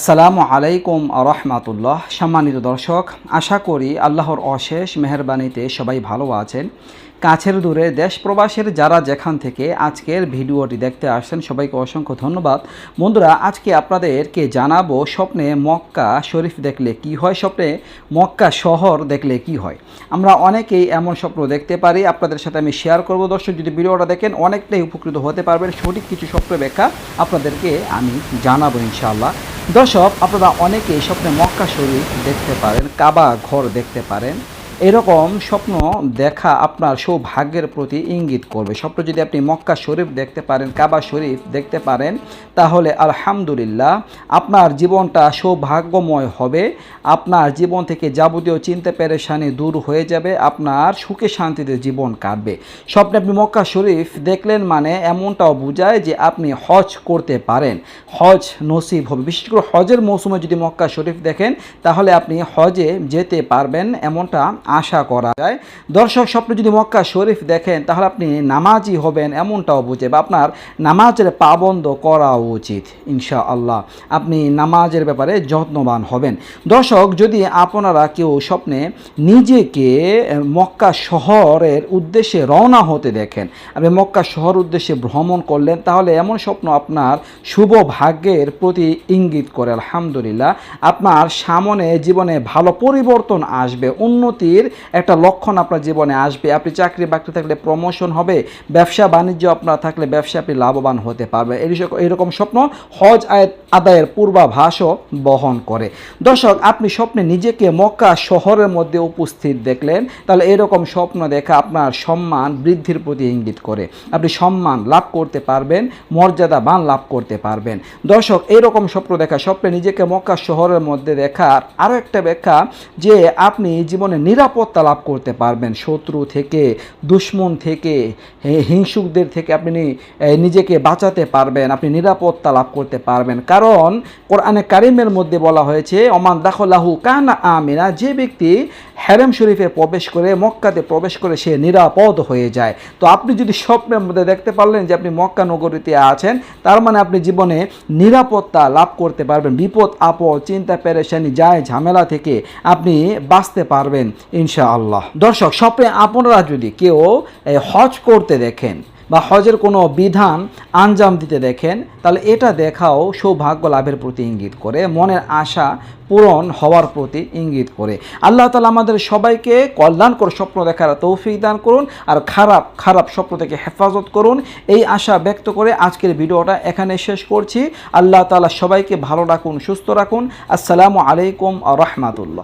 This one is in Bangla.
আসসালামু আলাইকুম রহমাতুল্লাহ। সম্মানিত দর্শক, আশা করি আল্লাহর অশেষ মেহরবানিতে সবাই ভালো আছেন। কাছের দূরে দেশ প্রবাসের যারা যেখান থেকে আজকের ভিডিওটি দেখতে আসছেন, সবাইকে অসংখ্য ধন্যবাদ। বন্ধুরা, আজকে আপনাদেরকে জানাব স্বপ্নে মক্কা শরীফ দেখলে কি হয়, স্বপ্নে মক্কা শহর দেখলে কি হয়। আমরা অনেকেই এমন স্বপ্ন দেখতে পারি, আপনাদের সাথে আমি শেয়ার করব। দর্শক, যদি ভিডিওটা দেখেন, অনেকটাই উপকৃত হতে পারবেন। সঠিক কিছু স্বপ্ন ব্যাখ্যা আপনাদেরকে আমি জানাব ইনশাআল্লাহ। দর্শক আপনারা অনেকেই স্বপ্নে মক্কা শরীফ দেখতে পারেন কাবা ঘর দেখতে পারেন। এরকম স্বপ্ন দেখা আপনার সৌভাগ্যের প্রতি ইঙ্গিত করবে। স্বপ্ন যদি আপনি মক্কা শরীফ দেখতে পারেন, কাবা শরীফ দেখতে পারেন, তাহলে আলহামদুলিল্লাহ আপনার জীবনটা সৌভাগ্যময় হবে। আপনার জীবন থেকে যাবতীয় চিন্তা পেরেশানি দূর হয়ে যাবে, আপনার সুখে শান্তিতে জীবন কাটবে। স্বপ্নে আপনি মক্কা শরীফ দেখলেন মানে এমনটাও বোঝায় যে আপনি হজ করতে পারেন। হজ নসিব হবে। বিশেষ করে হজের মৌসুমে যদি মক্কা শরীফ দেখেন, তাহলে আপনি হজে যেতে পারবেন, এমনটা আশা করা যায়। দর্শক, স্বপ্নে যদি মক্কা শরীফ দেখেন, তাহলে আপনি নামাজি হবেন এমনটাও বুঝে বা আপনার নামাজের পাবন্দ করা উচিত ইনশা আল্লাহ আপনি নামাজের ব্যাপারে যত্নবান হবেন। দর্শক, যদি আপনারা কেউ স্বপ্নে নিজেকে মক্কা শহরের উদ্দেশ্যে রওনা হতে দেখেন, আপনি মক্কা শহর উদ্দেশ্যে ভ্রমণ করলেন, তাহলে এমন স্বপ্ন আপনার শুভ ভাগ্যের প্রতি ইঙ্গিত করে। আলহামদুলিল্লাহ, আপনার সামনে জীবনে ভালো পরিবর্তন আসবে, উন্নতির একটা লক্ষণ আপনার জীবনে আসবে। আপনি চাকরি বাকরি থাকলে প্রমোশন হবে, ব্যবসা বাণিজ্য আপনার থাকলে ব্যবসা আপনি লাভবান হতে পারবে এই এইরকম স্বপ্ন হজ আয়- আদায়ের পূর্বাভাসও বহন করে। দর্শক, আপনি স্বপ্নে নিজেকে মক্কা শহরের মধ্যে উপস্থিত দেখলেন, তাহলে এরকম স্বপ্ন দেখা আপনার সম্মান বৃদ্ধির প্রতি ইঙ্গিত করে। আপনি সম্মান লাভ করতে পারবেন, মর্যাদা বান লাভ করতে পারবেন। দর্শক এইরকম স্বপ্ন দেখা, স্বপ্নে নিজেকে মক্কা শহরের মধ্যে দেখার আরও একটা ব্যাখ্যা যে আপনি জীবনে নিরাপত্তা লাভ করতে পারবেন, শত্রু থেকে, দুশ্মন থেকে হিংসুকদের থেকে আপনি নিজেকে বাঁচাতে পারবেন, আপনি নিরাপত্তা লাভ করতে পারবেন। কারণ, কোরআনে কারিমের মধ্যে বলা হয়েছে অমান দাখলাহু কানা আমিনা যে ব্যক্তি হ্যারেম শরীফে প্রবেশ করে, মক্কাতে প্রবেশ করে সে নিরাপদ হয়ে যায়। তো আপনি যদি স্বপ্নের মধ্যে দেখতে পারলেন যে আপনি মক্কা নগরীতে আছেন, তার মানে আপনি জীবনে নিরাপত্তা লাভ করতে পারবেন। বিপদ, আপদ, চিন্তা, পেরেশানি, যায়, ঝামেলা থেকে আপনি বাঁচতে পারবেন, ইনশাআল্লাহ। দর্শক, স্বপ্নে আপনারা যদি কেউ হজ করতে দেখেন বা হজের কোনো বিধান আঞ্জাম দিতে দেখেন, তাহলে এটা দেখাও সৌভাগ্য লাভের প্রতি ইঙ্গিত করে, মনের আশা পূরণ হওয়ার প্রতি ইঙ্গিত করে। আল্লাহ তালা আমাদের সবাইকে কল্যাণকর স্বপ্ন দেখার তৌফিক দান করুন আর খারাপ খারাপ স্বপ্ন থেকে হেফাজত করুন। এই আশা ব্যক্ত করে আজকের ভিডিওটা এখানে শেষ করছি। আল্লাহ তালা সবাইকে ভালো রাখুন, সুস্থ রাখুন। আসসালামু আলাইকুম রহমাতুল্লাহ।